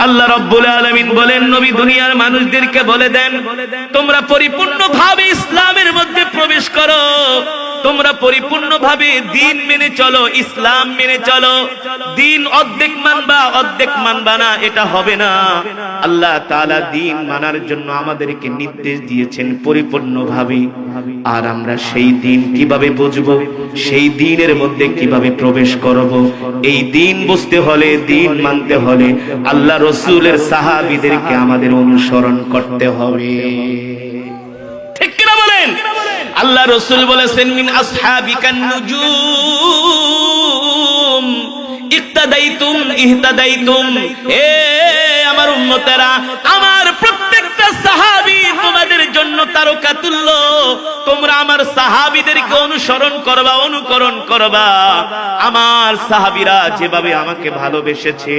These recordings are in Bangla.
আল্লাহ রব্বুল আলমিন বলেন নবী দুনিয়ার মানুষদেরকে বলে দেন তোমরা পরিপূর্ণভাবে ইসলামের মধ্যে প্রবেশ করো। তোমরা পরিপূর্ণভাবে দিন মেনে চলো, ইসলাম মেনে চলো। দিন অর্ধেক মানবা অর্ধেক মানবা না, এটা হবে না। আল্লাহ তাআলা দিন মানার জন্য আমাদেরকে নির্দেশ দিয়েছেন পরিপূর্ণভাবে। আর আমরা সেই দিন কীভাবে বুঝব? সেই দিনের মধ্যে কীভাবে প্রবেশ করব? এই দিন বুঝতে হলে, দিন মানতে হলে আল্লাহ রসুলের সাহাবিদেরকে আমাদের অনুসরণ করতে হবে। আল্লাহ রসুল বলেছেন মিন আসহাবিকান নুজুম ইক্তাদাইতুম ইহতাদাইতুম এ আমার উম্মতেরা আমার প্রত্যেকটা সাহাবী তোমাদের জন্য তারকা তুল্য তোমরা আমার সাহাবীদেরকে অনুসরণ করবা, অনুকরণ করবা। আমার সাহাবীরা যেভাবে আমাকে ভালোবেসেছে,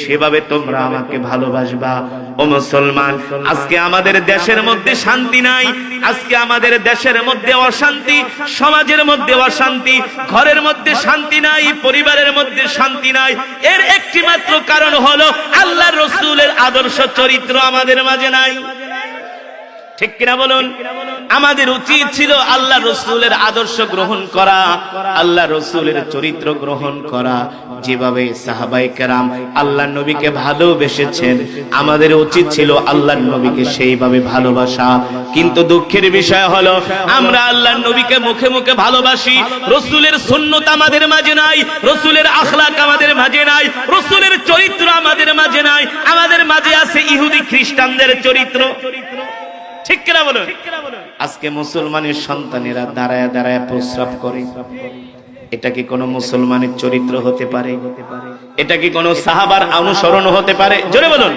সেভাবে তোমরা আমাকে ভালোবাসবা। ও মুসলমান, আজকে আমাদের দেশের মধ্যে শান্তি নাই, আজকে আমাদের দেশের মধ্যে অশান্তি, সমাজের মধ্যে অশান্তি, ঘরের মধ্যে শান্তি নাই, পরিবারের মধ্যে শান্তি নাই। এর একটি মাত্র কারণ হলো আল্লাহ রসুলের আদর্শ চরিত্র আমাদের মাঝে নাই। ঠিক কিনা বলুন? আমাদের উচিত ছিল আল্লাহ রসুলের আদর্শ গ্রহণ করা, আল্লাহ রসুলের চরিত্র গ্রহণ করা। যেভাবে সাহাবাই কেরাম আল্লাহ নবীকে ভালোবেসেছেন, আমাদের উচিত ছিল আল্লাহ নবীকে সেইভাবে ভালোবাসা। কিন্তু দুঃখের বিষয় হলো, আমরা আল্লাহ নবীকে মুখে মুখে ভালোবাসি, রসুলের সুন্নত আমাদের মাঝে নাই, রসুলের আখলাক আমাদের মাঝে নাই, রসুলের চরিত্র আমাদের মাঝে নাই, আমাদের মাঝে আছে ইহুদি খ্রিস্টানদের চরিত্র। ঠিক কিনা বলুন? আজকে মুসলমানের সন্তানেরা দাঁড়ায় দাঁড়ায় প্রস্রাব করে। এটা কি কোন মুসলমানের চরিত্র হতে পারে? এটা কি কোনো সাহাবার অনুসরণ হতে পারে? জোরে বলুন।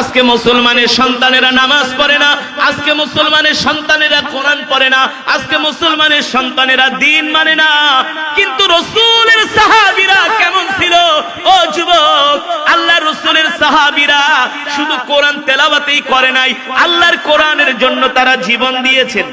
আজকে মুসলমানের সন্তানেরা নামাজ পড়ে না, আজকে মুসলমানের সন্তানেরা কোরআন পড়ে না, আজকে মুসলমানের সন্তানেরা দিন মানে না। কিন্তু রসুলের সাহাবিরা কেমন ছিল? ও যুবক, আল্লাহ রসুলের সাহাবিরা শুধু কোরআন তেলাওয়াতেই করে নাই, আল্লাহর কোরআনের জন্য তারা জীবন দিয়েছেন।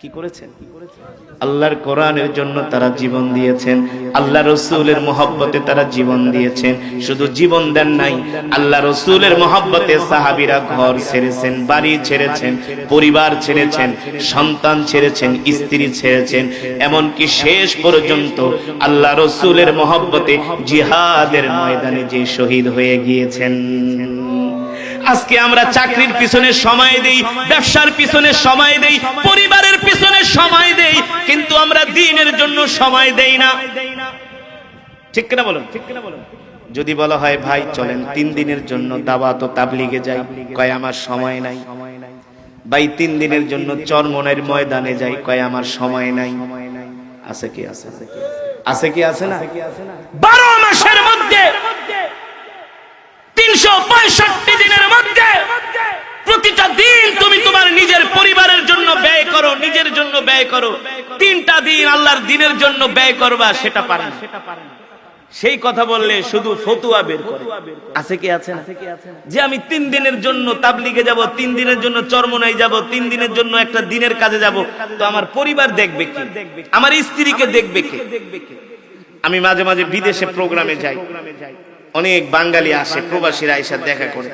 কি করেছেন? কি করেছেন আল্লাহর কোরআনের জন্য তারা জীবন দিয়েছেন, আল্লাহ রসুলের মহব্বতে তারা জীবন দিয়েছেন। শুধু জীবন দেন নাই, আল্লাহ রসুলের মহব্বতে সাহাবিরা ঘর ছেড়েছেন, বাড়ি ছেড়েছেন, পরিবার ছেড়েছেন, সন্তান ছেড়েছেন, স্ত্রী ছেড়েছেন। এমনকি শেষ পর্যন্ত আল্লাহ রসুলের মহব্বতে জিহাদের ময়দানে যে শহীদ হয়ে গিয়েছেন। আজকে আমরা চাকরির পিছনে সময় দেই, ব্যবসার পিছনে সময় দেই পরিবারের পিছনে সময় দেই, কিন্তু আমরা দিনের জন্য সময় দেই না। ঠিক কিনা বলুন? ঠিক কিনা বলুন যদি বলা হয়, ভাই, চলেন, তিন দিনের জন্য দাওয়াত তাবলিগে যাই। কয়, আমার সময় নাই। ভাই, তিন দিনের জন্য চরমনের ময়দানে যাই। কয়, আমার সময় নাই। আছে কি আছে? আছে কি আছে না? বারো মাসের মধ্যে তিনশো পঁয়ষট্টি দিন তুমি তোমার নিজের পরিবারের জন্য ব্যয় করো, নিজের জন্য ব্যয় করো। তিনটা দিন আল্লাহর দিনের জন্য ব্যয় করবা, সেটা পারে না। সেই কথা বললে শুধু ফতুয়া বের করে। আছে কি আছে না? যে আমি তিন দিনের জন্য তাবলিগে যাব, তিন দিনের জন্য চরমনাই যাব, তিন দিনের জন্য একটা দিনের কাজে যাব, তো আমার পরিবার দেখবে কি? আমার স্ত্রীকে দেখবে কি? আমি মাঝে মাঝে বিদেশে প্রোগ্রামে যাই। অনেক বাঙালি আসে, প্রবাসীরা এসে দেখা করে।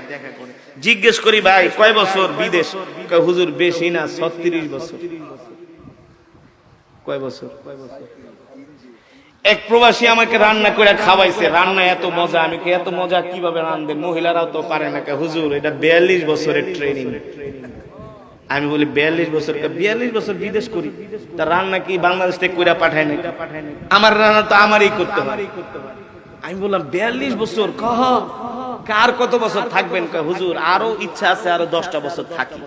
জিজ্ঞেস করি, ভাই, কয় বছর বিদেশ? হুজুর, বেশি না, ছত্রিশ বছর। কয় বছর? এক প্রবাসী আমাকে রান্না করে খাওয়াইছে। রান্না এত মজা, আমি এত মজা কীভাবে রান্ধে মহিলারাও তো পারে না হুজুর, এটা বিয়াল্লিশ বছরের ট্রেনিং আমি বলি, বিয়াল্লিশ বছর বিয়াল্লিশ বছর বিদেশ করি? তা রান্না কি বাংলাদেশ থেকে কইরা পাঠায় না আমার রান্না তো আমারই করতে হয়। আমি বললাম, বিয়াল্লিশ বছর, কহ? কার কত বছর থাকবেন? হুজুর আরও ইচ্ছা আছে আরও দশটা বছর থাকি।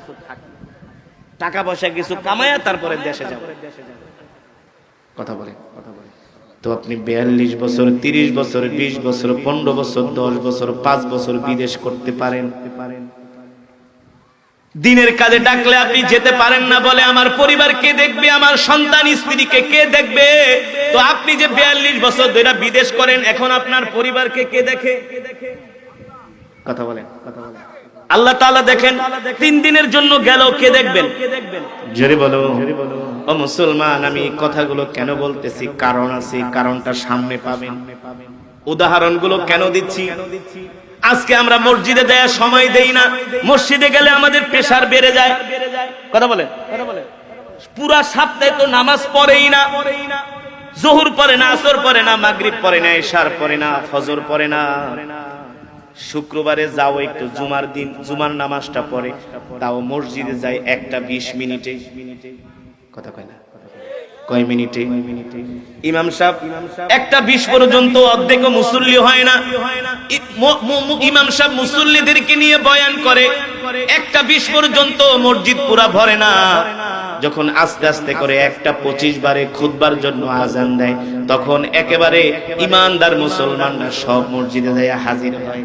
টাকা পয়সা কিছু কামায়া তারপরে দেশে যাব। কথা বলে তো আপনি বিয়াল্লিশ বছর তিরিশ বছর বিশ বছর পনেরো বছর দশ বছর পাঁচ বছর বিদেশ করতে পারেন। দিনের কাজে ডাকলে আপনি যেতে পারেন না বলে আমার পরিবার কে দেখবে আমার সন্তান স্ত্রীকে কে দেখবে? তো আপনি যে বিয়াল্লিশ বছর ধরে বিদেশ করেন এখন আপনার পরিবারকে কে দেখে? কথা বলেন কথা বলেন আল্লাহ তাআলা দেখেন তিন দিনের জন্য গেল কে দেখবেন? জোরে বলো। ও মুসলমান আমি কথাগুলো কেন বলতেছি? কারণ আছে কারণটা সামনে পাবেন। উদাহরণগুলো কেন দিচ্ছি? আজকে আমরা মসজিদে দেয়া সময় দেই না। মসজিদে গেলে আমাদের প্রেশার বেড়ে যায়। কথা বলেন। পুরা সপ্তাহে তো নামাজ পড়েই না। জোহর পড়ে না আসর পড়ে না মাগরিব পড়ে না এশার পড়ে না ফজর পড়ে না। শুক্রবারে যাও একটু, জুমার দিন, জুমার নামাজটা পড়ে, তাও মসজিদে যাই একটা বিশ মিনিটে। কথা কয় না? মিনিটে? ইমাম একটা পর্যন্ত অর্ধেক মুসল্লি হয় না। মুসল্লিদেরকে নিয়ে বয়ান করে, একটা পর্যন্ত মসজিদ পুরা ভরে না। যখন আস্তে আস্তে করে একটা পঁচিশ বারে খুদবার জন্য আজান দেয়, তখন একেবারে ইমানদার মুসলমানরা সব মসজিদে যায় হাজির হয়।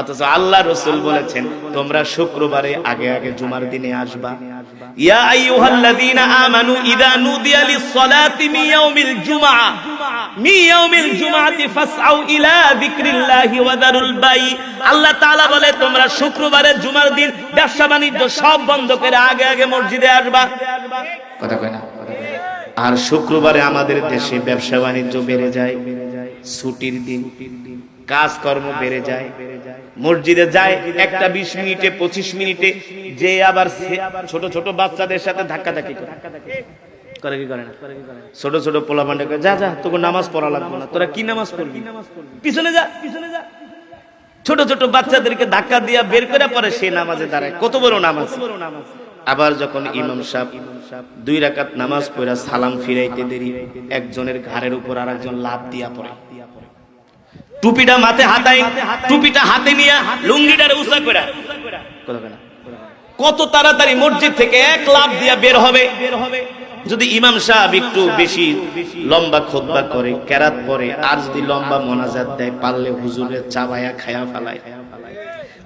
অথচ আল্লাহ রসুল বলেছেন, তোমরা শুক্রবারে আগে আগে জুমার দিনে আসবা। ইয়া আইয়ুহাল্লাযীনা আমানু ইযা নুদিয়া লিস-সালাতি জুমআ। জুমআতি ফাসআউ ইলা যিকরিল্লাহি ওয়া বাই। আল্লাহ তাআলা বলে, তোমরা শুক্রবারে জুমার দিন ব্যবসা বাণিজ্য সব বন্ধ করে আগে আগে মসজিদে আসবা। কথা কয় না। আর শুক্রবারে আমাদের দেশে ব্যবসা বাণিজ্য বেড়ে যায়, ছুটির দিন। কাজকর্ম বেড়ে যায়। মসজিদে যায় একটা বিশ মিনিটে, পঁচিশ মিনিটে, যে আবার ছোট ছোট বাচ্চাদের সাথে ধাক্কা ধাক্কি করে। ছোট ছোট পোলা যা যা, তোকে নামাজ পড়া লাগবে না। তোরা কি নামাজ পড়বি? পিছনে যা পিছনে যা। ছোট ছোট বাচ্চাদেরকে ধাক্কা দিয়া বের করে পরে সে নামাজে দাঁড়ায়। কত বড় নামাজ। আবার যখন ইমাম সাহেব দুই রাকাত নামাজ পড়া সালাম ফিরাইতে দেরি, একজনের ঘাড়ের উপর আর একজন লাভ দিয়া পড়ে। টুপিটা মাথায় হাতাই টুপিটা হাতে নিয়ে লুঙ্গিটারে উঁচা করে কত তাড়াতাড়ি মসজিদ থেকে এক লাভ দিয়া বের হবে। যদি ইমাম সাহেব একটু বেশি লম্বা খোদবা করে ক্যারাত পরে আর যদি লম্বা মোনাজাত দেয়, পারলে হুজুরের চাবায়া খায়া ফেলায়।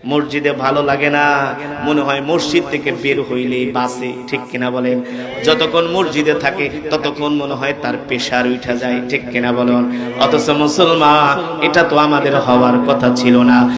মসজিদে ভালো লাগে না। মনে হয় মসজিদ থেকে বের হইলেই বাসে ঠিক কিনা বলেন? যতক্ষণ মসজিদে থাকে, ততক্ষণ মনে হয় তার পেশার উঠা যায়, ঠিক কিনা বলেন? অথচ মুসলমান, এটা তো আমাদের হওয়ার কথা ছিল না।